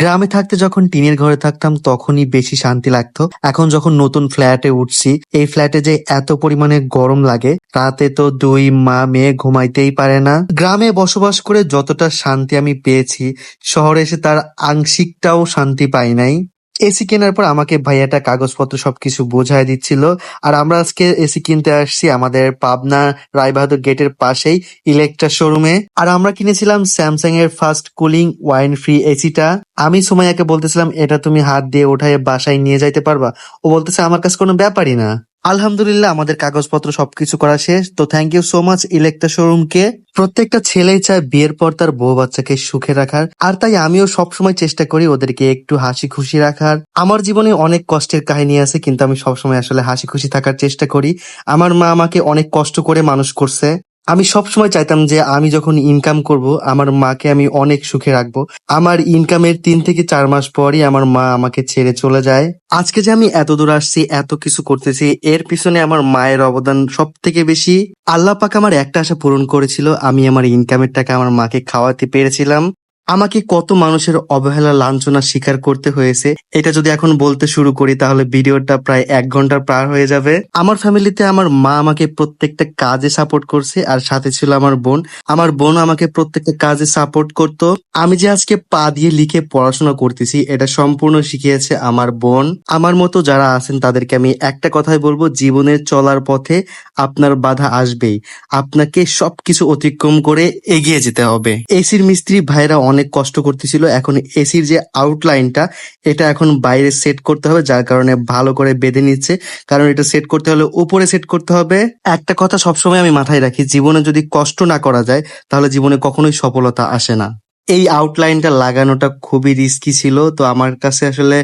গ্রামে থাকতে যখন টিনের ঘরে থাকতাম, তখনই বেশি শান্তি লাগতো। এখন যখন নতুন ফ্ল্যাটে উঠছি, এই ফ্ল্যাটে যে এত পরিমাণে গরম লাগে, রাতে তো দুই মা মেয়ে ঘুমাইতেই পারে না। গ্রামে বসবাস করে যতটা শান্তি আমি পেয়েছি, শহরে এসে তার আংশিকটাও শান্তি পাই নাই। এসি কেনার পর আমাকে ভাইয়াটা কাগজপত্র সবকিছু বোঝায় দিচ্ছিল। আর আমরা আজকে এসি কিনতে আসছি আমাদের পাবনা রায়বাহাদুর গেটের পাশেই ইলেকট্রা শোরুমে। আর আমরা কিনেছিলাম স্যামসাং এর ফার্স্ট কুলিং ওয়াইন ফ্রি এসিটা। আমি সুমাইয়াকে বলতেছিলাম, এটা তুমি হাত দিয়ে ওঠায় বাসায় নিয়ে যাইতে পারবা। ও বলতেছে, আমার কাছে কোনো ব্যাপারই না। আলহামদুলিল্লাহ, আমাদের কাগজপত্র সবকিছু করা শেষ। তো thank you so much Electra শোরুমকে প্রত্যেকটা ছেলেই চায় বিয়ের পর তার বউ বাচ্চাকে সুখে রাখার। আর তাই আমিও সবসময় চেষ্টা করি ওদেরকে একটু হাসি খুশি রাখার। আমার জীবনে অনেক কষ্টের কাহিনী আছে, কিন্তু আমি সবসময় আসলে হাসি খুশি থাকার চেষ্টা করি। আমার মা আমাকে অনেক কষ্ট করে মানুষ করছে। আমি সবসময় চাইতাম যে আমি যখন ইনকাম করব, আমার মাকে আমি অনেক সুখে রাখব। আমার ইনকামের তিন থেকে চার মাস পরই আমার মা আমাকে ছেড়ে চলে যায়। আজকে যে আমি এত দূর আসছি, এত কিছু করতেছি, এর পিছনে আমার মায়ের অবদান সব থেকে বেশি। আল্লাহ পাক আমার একটা আশা পূরণ করেছিল, আমি আমার ইনকামের টাকা আমার মাকে খাওয়াতে পেরেছিলাম। আমাকে কত মানুষের অবহেলা, লাঞ্ছনা স্বীকার করতে হয়েছে, এটা যদি এখন বলতে শুরু করি, তাহলে ভিডিওটা প্রায় এক ঘণ্টার পার হয়ে যাবে। আমার ফ্যামিলিতে আমার মা আমাকে প্রত্যেকটা কাজে সাপোর্ট করছে, আর সাথে ছিল আমার বোন। আমার বোন আমাকে প্রত্যেকটা কাজে সাপোর্ট করত। আমি যে আজকে পা দিয়ে লিখে পড়াশোনা করতেছি, এটা সম্পূর্ণ শিখিয়েছে আমার বোন। আমার মতো যারা আছেন, তাদেরকে আমি একটা কথাই বলব জীবনের চলার পথে আপনার বাধা আসবেই। আপনাকে সবকিছু অতিক্রম করে এগিয়ে যেতে হবে। এসির মিস্ত্রি ভাইরা অনেক কষ্ট করতেছিল। এখন এসির যে আউটলাইনটা এটা এখন বাইরে সেট করতে হবে, যার কারণে ভালো করে বেঁধে নিচ্ছে। কারণ এটা সেট করতে হলে উপরে সেট করতে হবে। একটা কথা সবসময় আমি মাথায় রাখি, জীবনে যদি কষ্ট না করা যায়, তাহলে জীবনে কখনোই সফলতা আসে না। এই আউটলাইনটা লাগানোটা খুবই রিস্কি ছিল, তো আমার কাছে আসলে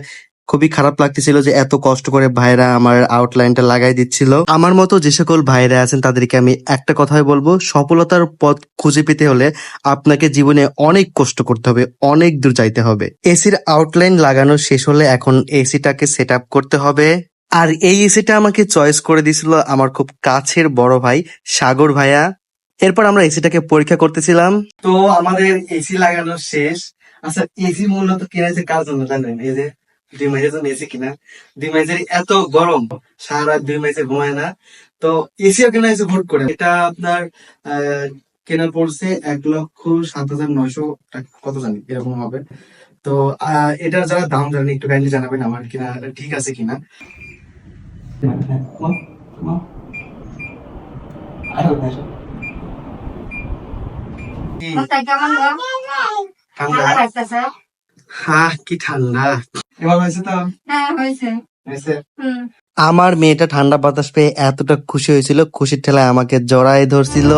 খুবই খারাপ লাগতেছিল যে এত কষ্ট করে ভাইরা আমার আউটলাইনটা লাগাই দিচ্ছিল। আমার মতো যে সকল ভাইরা আছেন, তাদেরকে আমি একটা কথাই বলব, সফলতার পথ খুঁজে পেতে হলে আপনাকে জীবনে অনেক কষ্ট করতে হবে, অনেক দূর যাইতে হবে। এসির আউটলাইন লাগানো শেষ হলে এখন এসিটাকে সেট করতে হবে। আর এই এসিটা আমাকে চয়েস করে দিয়েছিল আমার খুব কাছের বড় ভাই সাগর ভাইয়া। এরপর আমরা এসিটাকে পরীক্ষা করতেছিলাম। তো আমাদের এসি লাগানো শেষ। আচ্ছা এসি মূলত কিনা কার জন্য জানেন, এই যে দুই মাসের জন্য এসি কিনা? দুই মাসের এত গরম সারা রাত দুই মাসে ঘুমায় না। তো এসিও কেনা হয়েছে ভোট করে। এটা আপনার আহ, কেনা পড়ছে এক লক্ষ সাত হাজার নয়শো টাকা। কত জানি এরকম হবে। তো এটা যারা দাম জানেন একটু কাইন্ডলি জানাবেন আমার কিনা ঠিক আছে কিনা? ঠান্ডা? হ্যাঁ কি ঠান্ডা। এবার হয়েছে তো? হ্যাঁ হয়েছে। হয়েছে? আমার মেয়েটা ঠান্ডা বাতাস পেয়ে এতটা খুশি হয়েছিল খুশির ঠেলায় আমাকে জড়ায় ধরছিল।